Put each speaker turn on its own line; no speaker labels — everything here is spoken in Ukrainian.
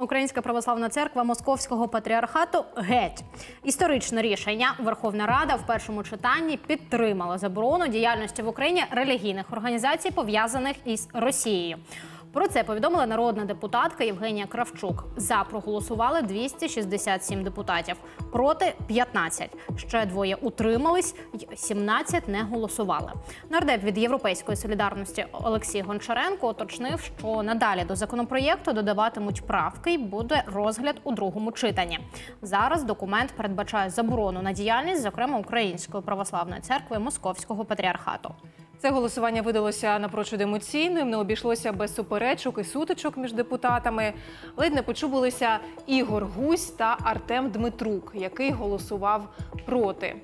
Українська православна церква Московського патріархату геть історичне рішення. Верховна Рада в першому читанні підтримала заборону діяльності в Україні релігійних організацій, пов'язаних із Росією. Про це повідомила народна депутатка Євгенія Кравчук. За проголосували 267 депутатів, проти 15. Ще двоє утримались, й 17 не голосували. Нардеп від Європейської солідарності Олексій Гончаренко уточнив, що надалі до законопроєкту додаватимуть правки і буде розгляд у другому читанні. Зараз документ передбачає заборону на діяльність, зокрема Української православної церкви Московського патріархату.
Це голосування видалося напрочуд емоційним, не обійшлося без суперечок і сутичок між депутатами. Ледь не почубилися Ігор Гусь та Артем Дмитрук, який голосував проти.